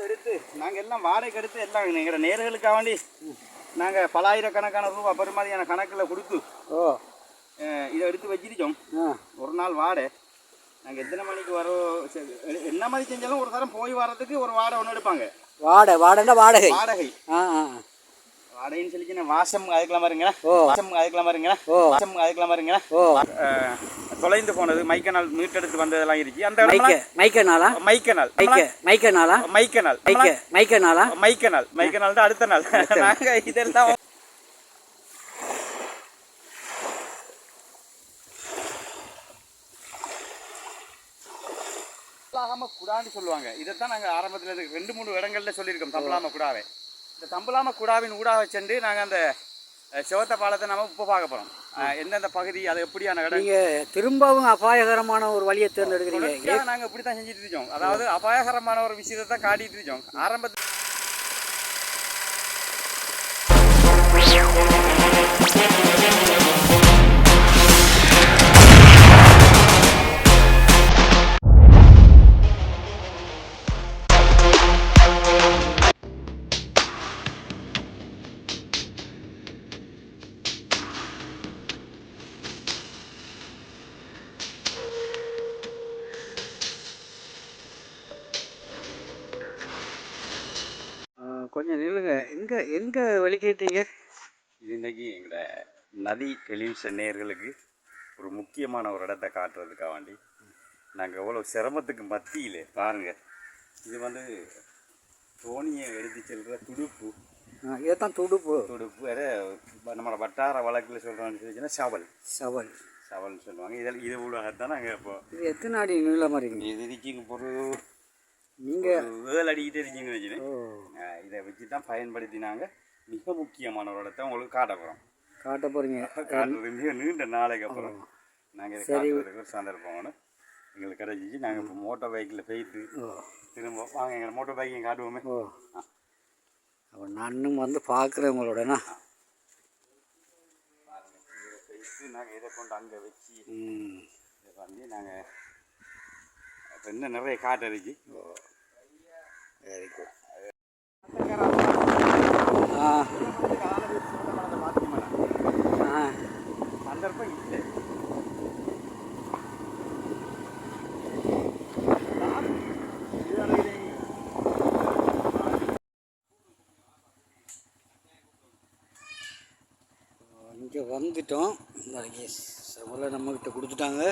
எடுத்து நாங்கள் எல்லாம் வாடகைக்கு எடுத்து எல்லாம் எங்களோட நேர்களுக்காக வேண்டி நாங்கள் பலாயிரக்கணக்கான ரூபா பெருமாதியான கணக்கில் கொடுத்து ஓ. இதை எடுத்து வச்சிருக்கோம். ஒரு நாள் வாடகை. நாங்கள் எத்தனை மணிக்கு வரோம் என்ன மாதிரி செஞ்சாலும் ஒரு தரம் போய் வர்றதுக்கு ஒரு வாடகை ஒன்று எடுப்பாங்க. வாடகை வாடகைன்னா வாடகை. வாடகை. ஆ ஆ. வாடகைன்னு சொல்லிச்சு வாசம் அதுக்கெல்லாம் பாருங்களா ஓ. வாசம் அதுக்கெல்லாம் பாருங்களா ஓ. வாசம் அதுக்கெல்லாம் பாருங்களா ஓ. தொலைந்து போனது மைக்கனால் மீட்டெடுத்து வந்ததெல்லாம் இருக்கு அந்த மைக்கனாலா? மைக்கனால். மைக்க மைக்கனாலா? மைக்கனால். மைக்க மைக்கனாலா? மைக்கனால். மைக்கனால் தான் அடுத்த நாள். நாங்க இதெல்லாம் தம்பலாம குடான்னு சொல்லுவாங்க. இதைத்தான் நாங்கள் ஆரம்பத்தில் ரெண்டு மூணு இடங்கள்ல சொல்லியிருக்கோம் தம்பலாம குடாவை. இந்த தம்பலாம குடாவின் ஊடாக சென்று நாங்கள் அந்த சிவத்த பாலத்தை நம்ம இப்போ பார்க்க போகிறோம் எந்தெந்த பகுதி அது எப்படியான இடம் நீங்க திரும்பவும் அபாயகரமான ஒரு வழியை தேர்ந்தெடுக்கிறீங்க. நாங்கள் இப்படி தான் செஞ்சுட்டு இருக்கோம். அதாவது அபாயகரமான ஒரு விஷயத்தை தான் காட்டிட்டு இருக்கோம். ஆரம்பத்தில் கொஞ்சம் நில்லுங்க. எங்க எங்க வெளிக்கிட்டீங்க இது இன்னைக்கு எங்களோட நதி டெலிவிஷன் நேயர்களுக்கு ஒரு முக்கியமான ஒரு இடத்த காட்டுறதுக்காக வேண்டி நாங்கள் எவ்வளோ சிரமத்துக்கு மத்தியில் பாருங்கள் இது வந்து தோணியை எடுத்து செல்கிற துடுப்பு. இதைத்தான் துடுப்பு. துடுப்பு அதை நம்மளோட வட்டார வழக்கில் சொல்கிறோம்னு சொல்லிச்சுன்னா சவல். சவல். சவல்னு சொல்லுவாங்க. இதில் இது ஊடாகத்தான் நாங்கள் இப்போ இது எத்தனை அடி நீளமா இருக்கீங்க இது இருக்கீங்க ஒரு நீங்க ஒரு ஏழு அடிக்கிட்டே இருக்கீங்கன்னு வச்சுன்னு இதை வச்சு தான் பயன்படுத்தினாங்க. மிக முக்கியமான ஒரு இடத்த உங்களுக்கு காட்ட போகிறோம் காட்ட போறீங்க. காட்டுறது மிக நீண்ட நாளைக்கு அப்புறம். நாங்கள் இதை காட்டுறதுக்கு ஒரு சந்தர்ப்பம் எங்களுக்கு கிடைச்சிச்சு. நாங்கள் இப்போ மோட்டார் பைக்கில் போயிட்டு திரும்ப வாங்க எங்களை மோட்டார் பைக்கையும் காட்டுவோமே. ஓ. அப்போ நானும் வந்து பார்க்குறேன் உங்களோடனா நாங்கள் இதை கொண்டு அங்கே வச்சு இதை பண்ணி நாங்கள் இப்போ இன்னும் நிறைய காட்டு இருக்கு. வெரி குட் ஆ ஆ சந்தர்ப்பம் இல்லை இங்கே வந்துட்டோம். நாளைக்கு செவலை நம்மக்கிட்ட கொடுத்துட்டாங்க.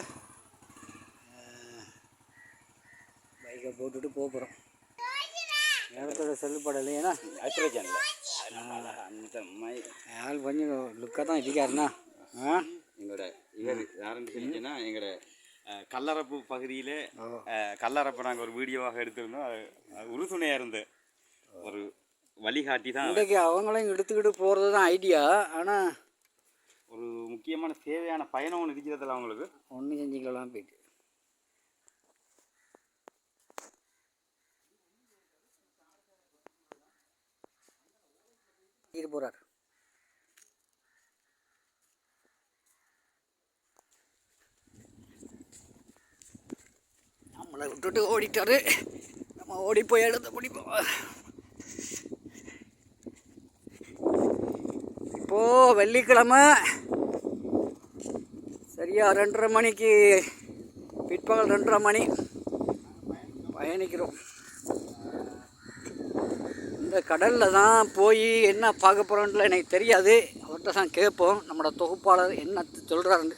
பைக்கை போட்டுட்டு போகிறோம் நேரத்தோட செல்லுப்படம் இல்லையா ஹைட்ரஜன்ல அந்த மாதிரி ஆள் கொஞ்சம் லுக்காக தான் இருக்காருண்ணா. ஆ? எங்களோட இவர் சொல்லிச்சுன்னா எங்களோட கல்லறப்பு பகுதியில். கல்லறப்பை நாங்கள் ஒரு வீடியோவாக எடுத்திருந்தோம். அது உறுதுணையாக இருந்த. ஒரு வழிகாட்டி தான். இன்றைக்கு அவங்களையும் எடுத்துக்கிட்டு போகிறது தான் ஐடியா ஆனால் ஒரு முக்கியமான தேவையான பயணம் ஒன்று இருக்கிறதில்ல அவங்களுக்கு. ஒன்றும் செஞ்சுக்கலாம் போயிட்டு. இது போகிறார் நம்மளை விட்டுட்டு ஓடிட்டாரு. நம்ம ஓடி போய் எழுத முடிப்போம் இப்போ வெள்ளிக்கிழமை. சரியா ரெண்டரை மணிக்கு பிற்பகல் ரெண்டரை மணி. பயணிக்கிறோம். இந்த கடலில் தான் போய் என்ன பார்க்க போகிறோன்ல எனக்கு தெரியாது. அவர்கிட்ட தான் கேட்போம். நம்மளோட தொகுப்பாளர் என்ன சொல்கிறாருன்னு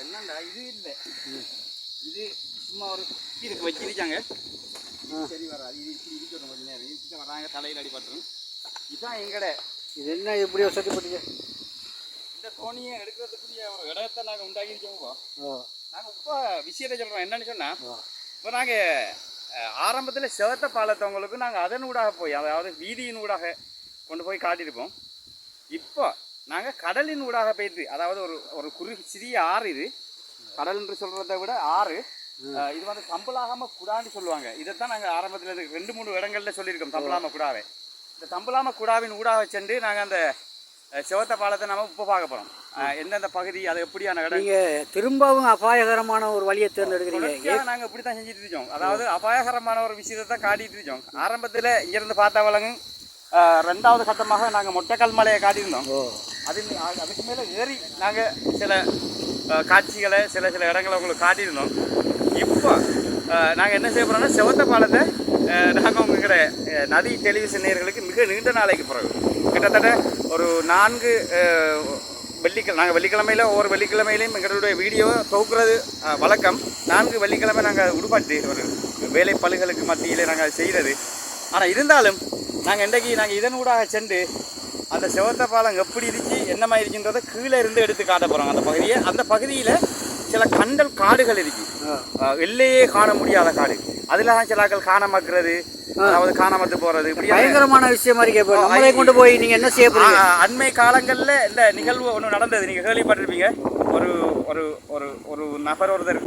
என்னண்டா இது இல்லை இது சும்மா ஒரு இதுக்கு வச்சிருக்காங்க. சரி வராது. இது இருக்கணும் நேரம். வராங்க தலையில் அடிபட்டுரும். இதுதான் எங்கட? இது என்ன இப்படி வசதிப்பட்டீங்க இந்த தோணியை எடுக்கிறதுக்குரிய ஒரு இடத்தை நாங்கள் உண்டாக்கியிருக்கோம் நாங்கள் இப்போ விஷயத்தை சொல்கிறோம் என்னன்னு சொன்னால் இப்போ நாங்கள் ஆரம்பத்தில் சிவத்த பாலத்தவங்களுக்கு நாங்கள் அதன் ஊடாக போய் அதாவது வீதியின் ஊடாக கொண்டு போய் காட்டியிருப்போம். இப்போ நாங்கள் கடலின் ஊடாக போயிட்டு அதாவது ஒரு ஒரு குறு சிறிய ஆறு இது. கடல் என்று சொல்கிறத விட ஆறு. இது வந்து தம்பலாகாம குடான்னு சொல்லுவாங்க. இதைத்தான் நாங்கள் ஆரம்பத்தில் ரெண்டு மூணு இடங்கள்ல சொல்லியிருக்கோம் தம்பலாம குடாவை. இந்த தம்பலாம குடாவின் ஊடாக சென்று நாங்கள் அந்த சிவத்த பாலத்தை நம்ம இப்போ பார்க்க போகிறோம் எந்தெந்த பகுதி அது எப்படியான இடம் நீங்கள் திரும்பவும் அபாயகரமான ஒரு வழியை தேர்ந்தெடுக்கிறீங்க. நாங்கள் இப்படி தான் செஞ்சுட்டு இருக்கோம். அதாவது அபாயகரமான ஒரு விஷயத்தை தான் காட்டிட்டு இருக்கோம். ஆரம்பத்தில் இங்கேருந்து பார்த்த வழங்கு ரெண்டாவது கட்டமாக நாங்கள் மொட்டைக்கல் மலையை காட்டியிருந்தோம். அது அதுக்கு மேலே ஏறி நாங்கள் சில காட்சிகளை சில சில இடங்களை உங்களுக்கு காட்டியிருந்தோம். நாங்கள் என்ன செய்ய போகிறோம்னா செவத்த பாலத்தை நாங்கள் உங்ககிட்ட நதி டெலிவிஷன் நேர்களுக்கு மிக நீண்ட நாளைக்கு பிறகு கிட்டத்தட்ட ஒரு நான்கு வெள்ளிக்கிழமை நாங்கள் வெள்ளிக்கிழமையில் ஒவ்வொரு வெள்ளிக்கிழமையிலையும் எங்களுடைய வீடியோ தொகுக்கிறது வழக்கம். நான்கு வெள்ளிக்கிழமை நாங்கள் உடுப்பாட்டு ஒரு வேலை பல்களுக்கு மத்தியில் நாங்கள் செய்கிறது ஆனால் இருந்தாலும் நாங்கள் இன்றைக்கு நாங்கள் இதன் ஊடாக சென்று அந்த செவத்த பாலம் எப்படி இருந்துச்சு என்ன மாதிரி இருக்குன்றதை கீழே இருந்து எடுத்து காட்ட போகிறோம் அந்த பகுதியை அந்த பகுதியில் சில கண்டல் காடுகள் இருக்கு. எல்லையே காண முடியாத காடு. அதில் தான் சிலாக்கள் காணாமக்கிறது அதாவது காணாமத்து இப்படி பயங்கரமான விஷயம் மாதிரி கேட்போம். நம்மளே கொண்டு போய் நீங்கள் என்ன செய்ய போறீங்க? அண்மை காலங்களில் இந்த நிகழ்வு ஒன்று நடந்தது. நீங்கள் கேள்விப்பட்டிருப்பீங்க. ஒரு ஒரு ஒரு ஒரு நபர் ஒருத்தர்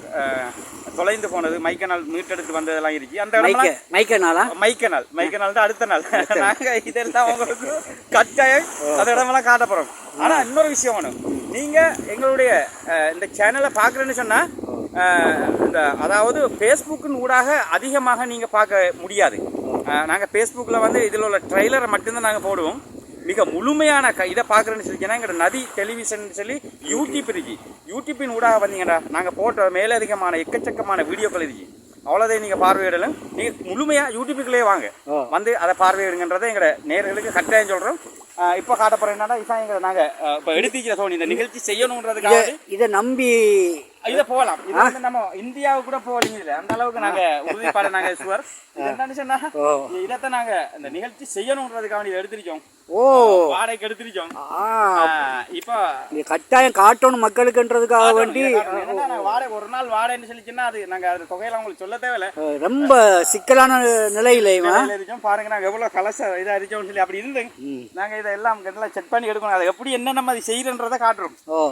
தொலைந்து போனது மைக்க நாள் மீட்டெடுத்து வந்ததெல்லாம் இருக்கு. அந்த மைக்க நாளா மைக்க நாள் மைக்க நாள் தான் அடுத்த நாள். நாங்க இதெல்லாம் உங்களுக்கு கட்டாயம் அந்த இடமெல்லாம் காட்ட போறோம். ஆனா இன்னொரு விஷயம் ஒன்று நீங்க எங்களுடைய இந்த சேனலை பார்க்குறேன்னு சொன்னா அஹ், இந்த அதாவது ஃபேஸ்புக்கின் ஊடாக அதிகமாக நீங்க பார்க்க முடியாது. அஹ், நாங்க ஃபேஸ்புக்கில் வந்து இதில் உள்ள ட்ரெய்லரை மட்டும்தான் நாங்க போடுவோம். மிக முழுமையான க இதை பார்க்குறேன்னு சொல்லிங்கன்னா எங்களோட நதி டெலிவிஷன் சொல்லி யூடியூப் இருக்கு. யூடியூப்பின் ஊடாக வந்தீங்கடா நாங்கள் போட்ட மேலதிகமான எக்கச்சக்கமான வீடியோக்கள் இருக்கு. அவ்வளோதையும் நீங்கள் பார்வையிடலும். நீங்கள் முழுமையாக யூடியூப்புக்குள்ளே வாங்க. வந்து அதை பார்வையிடுங்கன்றதை எங்களோட நேர்களுக்கு கட்டாயம் சொல்கிறோம் இப்போ காட்ட போகிறோம் என்னன்னா இதான் எங்களை நாங்கள் இப்போ எடுத்துக்கிற சோனி இந்த நிகழ்ச்சி செய்யணுன்றதுக்காக இதை நம்பி இதை போகலாம். இது வந்து நம்ம இந்தியாவுக்கு கூட போகலீங்க இல்லை அந்த அளவுக்கு நாங்கள் உறுதிப்பாடு நாங்கள் சுவர் என்னன்னு சொன்னா ஓ. இதைத்தான் நாங்கள் இந்த நிகழ்ச்சி செய்யணுன்றதுக்காக இதை எடுத்திருக்கோம். ஓ. வாடகைக்கு எடுத்திருக்கோம். இப்போ கட்டாயம் காட்டணும் மக்களுக்குன்றதுக்காக வேண்டி. நாங்க வாடகை ஒரு நாள் வாடகைன்னு சொல்லிச்சுன்னா அது நாங்க அது தொகையெல்லாம் உங்களுக்கு சொல்ல தேவையில்ல. ரொம்ப சிக்கலான நிலையில இருக்கோம். பாருங்க நாங்க எவ்வளவு கலச இதா இருக்கோம்னு சொல்லி அப்படி இருந்து ம். நாங்க இதை எல்லாம் எல்லாம் செக் பண்ணி எடுக்கணும். அதை எப்படி என்ன நம்ம அதை செய்யறன்றதை காட்டுறோம். ஓ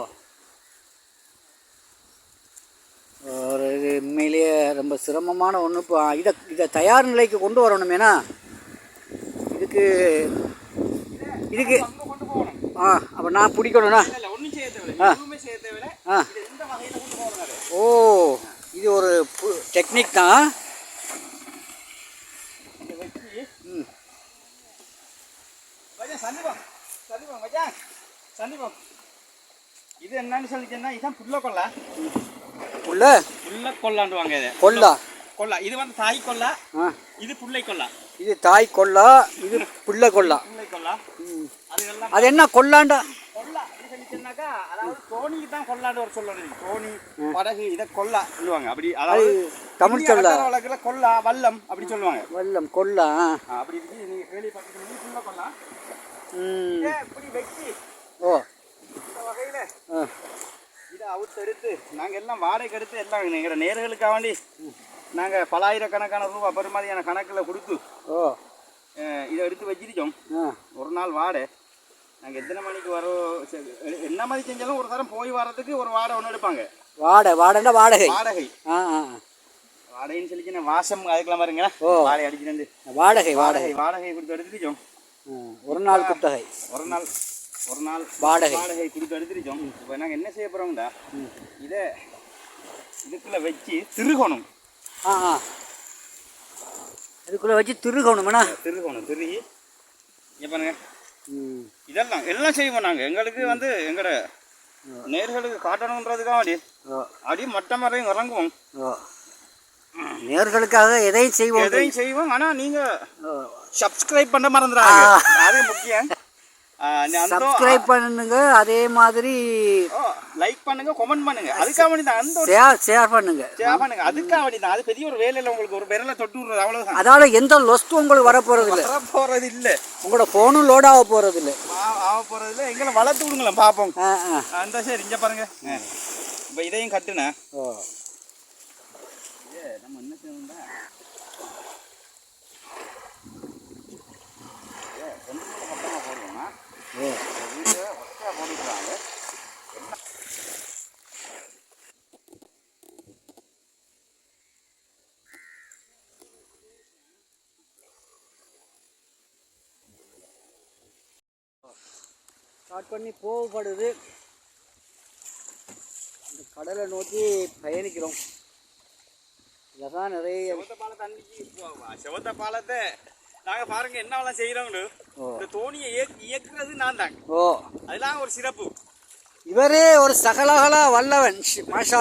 ஒரு இது உண்மையிலேயே ரொம்ப சிரமமான ஒன்று இப்போ இதை இதை தயார் நிலைக்கு கொண்டு வரணும். ஏன்னா இதுக்கு இதுக்கு ஆ அப்போ நான் தேவையில்ல. ஆ. அதை ஓ இது ஒரு டெக்னிக் தான். ம். இது என்னன்னு சொல்லிச்சேன்னா இதான் புல்ல? கொல்லா உள்ள கொல்லாண்டுவாங்க இதை. கொல்லா கொல்லா இது வந்து தாய் கொல்லா இது புள்ளை கொல்லா இது தாய் கொல்லா இது பிள்ளை கொல்லா புள்ளை கொல்லா. அது என்ன கொல்லாண்டா கொல்லா சொல்லிச்சுன்னாக்கா அதாவது தோணிக்கு தான் கொல்லாண்டு ஒரு சொல்லணும் தோணி படகு இதை கொல்லா சொல்லுவாங்க. அப்படி அதாவது தமிழ் சொல்ல வழக்குல கொல்லா வல்லம் அப்படி சொல்லுவாங்க. வெள்ளம் கொல்லா அப்படி இருக்கு. நீங்க கேள்விப்பட்டிருக்கீங்க. ஃபுல்லா கொல்லா இப்படி வச்சு ஓ. இந்த வகையில ஆ இதை அவுத்து எடுத்து நாங்க எல்லாம் வாடகைக்கு எடுத்து எல்லாம் எங்களோட நேர்களுக்காக வேண்டி நாங்க பலாயிரக்கணக்கான ரூபா பெருமதியான கணக்குல கொடுத்து ஓ. இதை எடுத்து வச்சிருக்கோம். ஒரு நாள் வாடகை நாங்கள் எத்தனை மணிக்கு வரோம் என்ன மாதிரி செஞ்சாலும் ஒரு தரம் போய் வர்றதுக்கு ஒரு வாடகை ஒன்று எடுப்பாங்க. வாடகை வாடகை. வாடகை. ஆ ஆ வாடகைன்னு சொல்லிச்சு வாசம் அதுக்கெல்லாம் பாருங்க ஓ. வாடகை அடிச்சுட்டு வாடகை வாடகை. வாடகை வாடகை கொடுத்து எடுத்துருக்கோம் ஆ, ஒரு நாள் குத்தகை. ஒரு நாள். ஒரு நாள் வாடகை. வாடகை கொடுத்து எடுத்துருக்கோம் இப்போ நாங்கள் என்ன செய்ய போகிறோம்டா இதை இதுக்குள்ளே வச்சு திருகணும். ஆ ஆ. இதுக்குள்ளே வச்சு திருகணுமண்ணா திருகணும் திருகி. ம். இதெல்லாம் எல்லாம் செய்வோம் நாங்கள் எங்களுக்கு வந்து எங்களோட நேர்களுக்கு காட்டணுன்றதுக்காக அப்படி ஓ அப்படியே மட்டம் வரையும் இறங்குவோம். நேர்களுக்காக எதையும் செய்வோம். எதையும் செய்வோம் ஆனால் நீங்கள் சப்ஸ்கிரைப் பண்ண மறந்துடாங்க அது முக்கியம். சப்ஸ்கிரைப் பண்ணுங்க அதே மாதிரி லைக் பண்ணுங்க கமெண்ட் பண்ணுங்க. அதுக்காக வேண்டி தான் அந்த ஷேர் ஷேர் பண்ணுங்க. Share பண்ணுங்க. அதுக்காக வேண்டி தான். அது பெரிய ஒரு வேலையில் உங்களுக்கு ஒரு விரலை தொட்டு விடுறது அவ்வளவுதான். அதால எந்த லொஸ்ட்டும் உங்களுக்கு வர போறது இல்லை வர போறது இல்ல உங்களோட ஃபோனும் லோட் ஆக போறது இல்லை ஆக போறது இல்ல எங்களை வளர்த்து விடுங்களேன் பாப்போம். அந்த சரி இங்க பாருங்க. இப்போ இதையும் கட்டுனேன். ஓ. நம்ம என்ன செய்யணும்டா ரெண்டு மூணு பக்கமா போடுவோம்னா ஓ வீட்டை ஒத்தையா போட்டுக்கிறாங்க ஸ்டார்ட் பண்ணி போகப்படுது இந்த கடலை நோக்கி பயணிக்கிறோம். இதெல்லாம் நிறைய செவத்த பாலத்தை அன்னைக்கு செவத்த பாலத்தை நாங்க பாருங்க என்னவெல்லாம் செய்யறோம்னு. ஓ. இந்த தோணியை இயக்கு- இயக்குறது நான் தாங்க ஓ. அதெல்லாம் ஒரு சிறப்பு. இவரே ஒரு சகலகல வல்லவன் மாஷா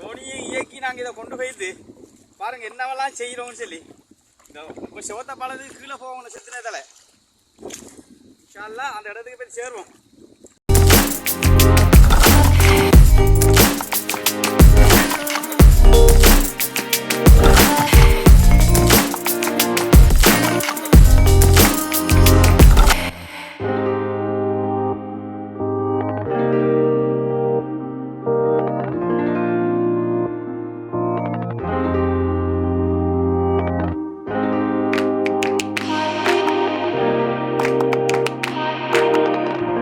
தோணியை இயக்கி நாங்க இதை கொண்டு போயிட்டு பாருங்க என்னவெல்லாம் செய்யறோம்னு சொல்லி. இந்த இப்போ செவத்த பாலத்துக்கு கீழே போகணும் செத்துனதில். நல்லா அந்த இடத்துக்கு போய் சேருவோம்.